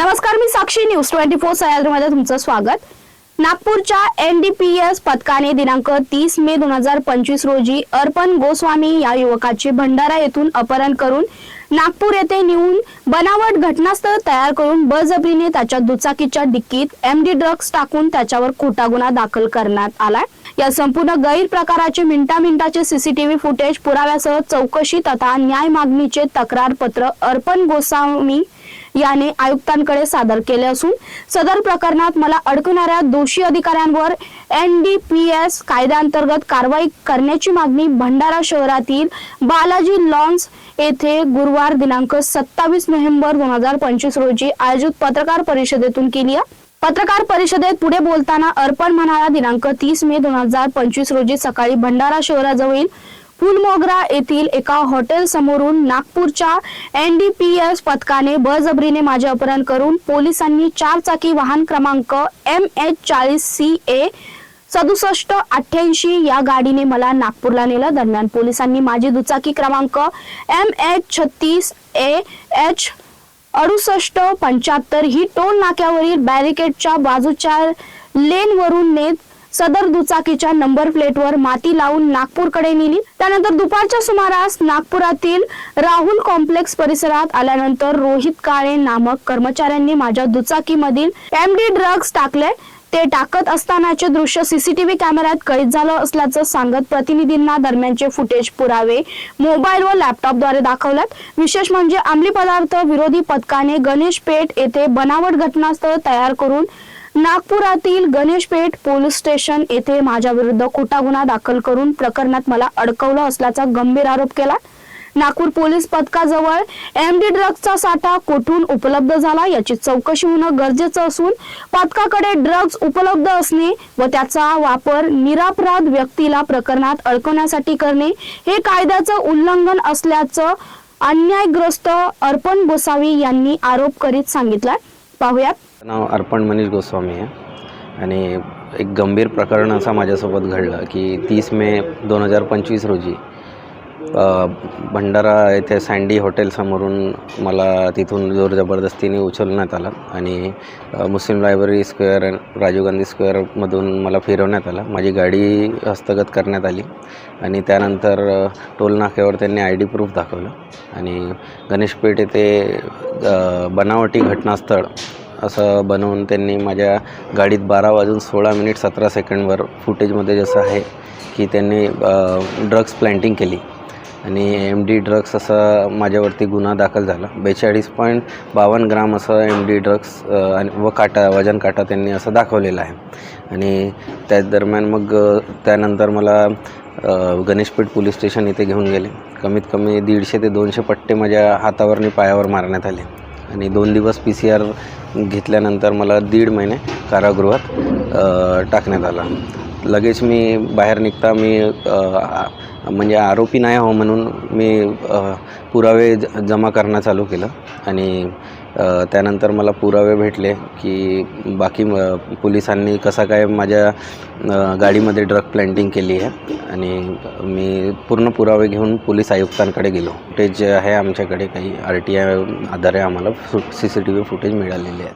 नमस्कार मी Sakshi news. Twenty four सह्याद्रीमध्ये तुमचं स्वागत. नागपूरच्या एन डी पी एस पथकाने दिनांक तीस मे दोन हजार पंचवीस रोजी अर्पण गोस्वामी या युवकाचे भंडारा येथून अपहरण करून नागपूर येथे नेऊन बनावट घटनास्थळ तयार करून बळजबरीने त्याच्या दुचाकीच्या डिक्कीत एम डी ड्रग्ज टाकून त्याच्यावर खोटा गुन्हा दाखल करण्यात आलाय. या संपूर्ण गैरप्रकाराचे मिनिटा मिनिटाचे सीसीटीव्ही फुटेज पुराव्यासह चौकशी तथा न्याय मागणीचे तक्रार पत्र अर्पण गोस्वामी याने आयुक्तांकडे सादर केले असून सदर प्रकरणात मला अडकणाऱ्या दोषी अधिकाऱ्यांवर एन डी पी एस कायद्याअंतर्गत कारवाई करण्याची मागणी भंडारा शहरातील बालाजी लॉन्स येथे गुरुवार दिनांक सत्तावीस नोव्हेंबर दोन हजार पंचवीस रोजी आयोजित पत्रकार परिषदेतून केली आहे. पत्रकार परिषदेत पुढे बोलताना अर्पण म्हणाला दिनांक तीस मे दोन हजार पंचवीस रोजी सकाळी भंडारा शहराजवळील फुलमोगरा येथील एका हॉटेल समोरून नागपूरच्या एन डी पी एस पथकाने बळजबरीने माझे अपहरण करून पोलिसांनी चार चाकी वाहन क्रमांक एम एच चाळीस सी ए सदुसष्ट अठ्ठ्याऐंशी या गाडीने मला नागपूरला नेलं. दरम्यान पोलिसांनी माझी दुचाकी क्रमांक एम एच छत्तीस ए एच अडुसष्ट पंच्याहत्तर ही टोल नाक्यावरील बॅरिकेडच्या बाजूच्या लेनवरून नेत सदर दुचाकीच्या नंबर प्लेटवर माती लावून नागपूरकडे नेली. त्यानंतर दुपारच्या सुमारास नागपुरातील राहुल कॉम्प्लेक्स परिसरात आल्यानंतर रोहित काळे नामक कर्मचाऱ्यांनी माझ्या दुचाकीमधील एम डी ड्रग्ज टाकले. ते टाकत असतानाचे दृश्य सीसीटीव्ही कॅमेऱ्यात कैद झालं असल्याचं सांगत प्रतिनिधींना दरम्यानचे फुटेज पुरावे मोबाईल व लॅपटॉपद्वारे दाखवल्यात. विशेष म्हणजे अंमली पदार्थ विरोधी पथकाने गणेश पेठ येथे बनावट घटनास्थळ तयार करून नागपुरातील गणेशपेठ पोलीस स्टेशन येथे माझ्या विरुद्ध खोटा गुन्हा दाखल करून प्रकरणात मला अडकवलं असल्याचा गंभीर आरोप केला. नागपूर पोलीस पथकाजवळ एम डी ड्रग्जचा साठा कोठून उपलब्ध झाला याची चौकशी होणं गरजेचं असून पथकाकडे ड्रग्ज उपलब्ध असणे व त्याचा वापर निरापराध व्यक्तीला प्रकरणात अडकवण्यासाठी करणे हे कायद्याचं उल्लंघन असल्याचं अन्यायग्रस्त अर्पण गोसावी यांनी आरोप करीत सांगितलं पाहूयात. नाव अर्पण मनीष गोस्वामी आहे. आणि एक गंभीर प्रकरण असं माझ्यासोबत घडलं की तीस मे दोन हजार पंचवीस रोजी भंडारा येथे सँडी हॉटेलसमोरून मला तिथून जोर जबरदस्तीने उचलण्यात आलं आणि Muslim library square Rajiv Gandhi स्क्वेअरमधून मला फिरवण्यात आलं. माझी गाडी हस्तगत करण्यात आली आणि त्यानंतर टोलनाक्यावर टोल नाक्यावर त्यांनी आय डी प्रूफ दाखवलं आणि गणेशपेठ येथे बनावटी घटनास्थळ असं बनवून त्यांनी माझ्या गाडीत बारा वाजून सोळा मिनिट सतरा सेकंडवर फुटेजमध्ये जसं आहे की त्यांनी ड्रग्ज प्लॅन्टिंग केली. आणि एम डी ड्रग्स असा माझ्यावरती गुन्हा दाखल झाला. बेचाळीस पॉईंट बावन्न ग्राम असं एम डी ड्रग्स आणि व काटा वजन काटा त्यांनी असं दाखवलेलं आहे. आणि त्याच दरम्यान मग त्यानंतर मला गणेशपेठ पोलीस स्टेशन इथे घेऊन गेले. कमीत कमी दीडशे ते दोनशे पट्टे माझ्या हातावर आणि पायावर मारण्यात आले. आणि दोन दिवस पी सी आर घेतल्यानंतर मला दीड महिने कारागृहात टाकण्यात आला. लगेच मी बाहेर निघता मी आ- म्हणजे आरोपी नाही हो म्हणून मी पुरावे ज जमा करणं चालू केलं. आणि त्यानंतर मला पुरावे भेटले की बाकी पोलिसांनी कसा काय माझ्या गाडीमध्ये ड्रग प्लॅन्टिंग केली आहे. आणि मी पूर्ण पुरावे घेऊन पोलीस आयुक्तांकडे गेलो. फुटेज आहे आमच्याकडे काही आर टी आय आधारे आम्हाला C C T V footage मिळालेले आहे.